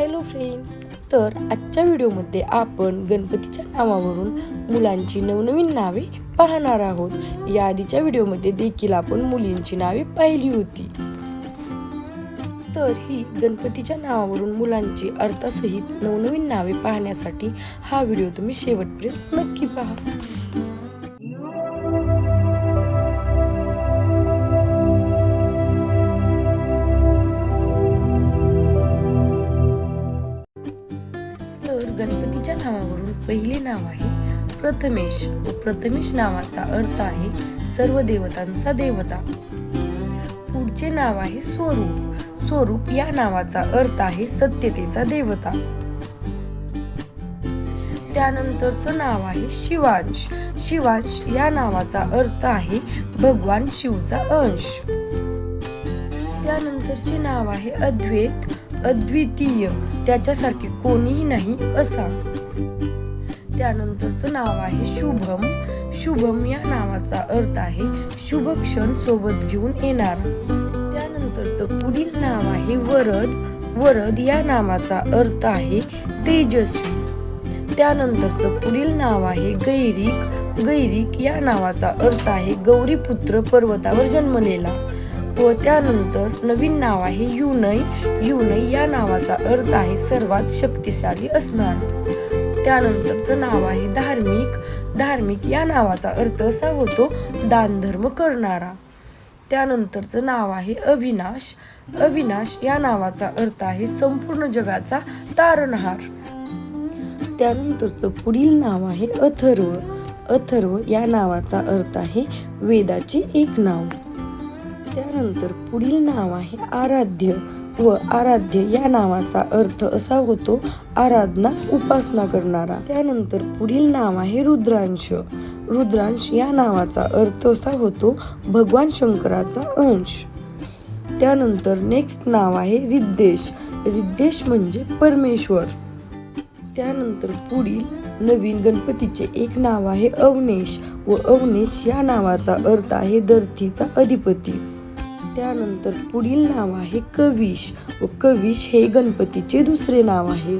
Hello friends तर आजच्या व्हिडिओमध्ये आपण गणपतीच्या नावावरून मुलांची नवनवीन नावे पाहणार आहोत. या आधीच्या व्हिडिओमध्ये देखील आपण मुलींची नावे पाहिली होती. तर ही गणपतीच्या नावावरून मुलांची अर्थासहित नवनवीन नावे पाहण्यासाठी हा व्हिडिओ तुम्ही शेवटपर्यंत नक्की पहा. नावावरून पहिले नाव आहे प्रथमेश. व प्रथमेश नावाचा अर्थ आहे सर्व देवतांचा देवता. पुढचे नाव आहे स्वरूप. स्वरूप या नावाचा अर्थ आहे सत्यतेचा देवता. त्यानंतरचं नाव आहे शिवांश. शिवांश या नावाचा अर्थ आहे भगवान शिवचा अंश. त्यानंतरचे नाव आहे अद्वैत. अद्वितीय. त्याच्यासारखे कोणीही नाही असा. त्यानंतरचं नाव आहे शुभम. शुभम या नावाचा अर्थ आहे शुभ क्षण सोबत घेऊन येणार. त्यानंतरचं पुढील नाव आहे वरद. वरद या नावाचा अर्थ आहे तेजस्वी. त्यानंतरचं पुढील नाव आहे गैरिक. गैरिक या नावाचा अर्थ आहे गौरीपुत्र पर्वतावर जन्मलेला. व त्यानंतर नवीन नाव आहे युनय. युनय या नावाचा अर्थ आहे सर्वात शक्तिशाली असणारा. त्यानंतरचं नाव आहे धार्मिक. धार्मिक या नावाचा अर्थ असा होतो दानधर्म करणारा. त्यानंतरचं नाव आहे अविनाश. अविनाश या नावाचा अर्थ आहे संपूर्ण जगाचा तारणहार. त्यानंतरचं पुढील नाव आहे अथर्व. अथर्व या नावाचा अर्थ आहे वेदाचे एक नाव. त्यानंतर पुढील नाव आहे आराध्य व आराध्य या नावाचा अर्थ असा होतो आराधना उपासना करणारा. त्यानंतर पुढील नाव आहे रुद्रांश. रुद्रांश या नावाचा अर्थ असा होतो भगवान शंकराचा अंश. त्यानंतर नेक्स्ट नाव आहे रिद्देश रिद्देश म्हणजे परमेश्वर. त्यानंतर पुढील नवीन गणपतीचे एक नाव आहे अवनेश व अवनेश या नावाचा अर्थ आहे धरतीचा अधिपती. त्यानंतर पुढील नाव आहे कविश व कविश हे गणपतीचे दुसरे नाव आहे.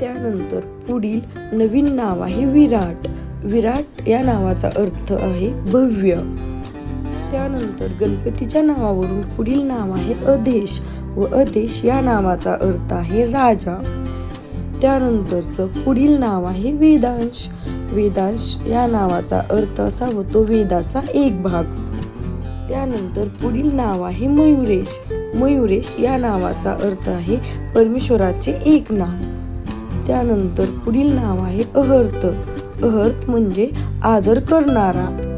त्यानंतर पुढील नवीन नाव आहे विराट. विराट या नावाचा अर्थ आहे भव्य. त्यानंतर गणपतीच्या नावावरून पुढील नाव आहे अधेश व अधेश या नावाचा अर्थ आहे राजा. त्यानंतरचं पुढील नाव आहे वेदांश. वेदांश या नावाचा अर्थ असा होतो वेदाचा एक भाग. त्यानंतर पुढील नाव आहे मयुरेश. मयुरेश या नावाचा अर्थ आहे परमेश्वराचे एक नाव. त्यानंतर पुढील नाव आहे अहर्त. अहर्त म्हणजे आदर करणारा.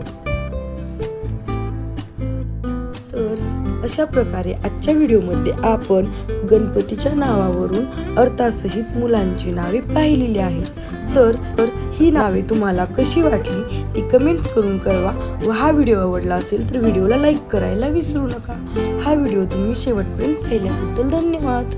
अशा प्रकारे आजच्या व्हिडिओमध्ये आपण गणपतीच्या नावावरून अर्थासहित मुलांची नावे पाहिलेली आहेत. तर तर ही नावे तुम्हाला कशी वाटली ती कमेंट्स करून कळवा व हा व्हिडिओ आवडला असेल तर व्हिडिओला लाईक करायला विसरू नका. हा व्हिडिओ तुम्ही शेवटपर्यंत पाहिल्याबद्दल धन्यवाद.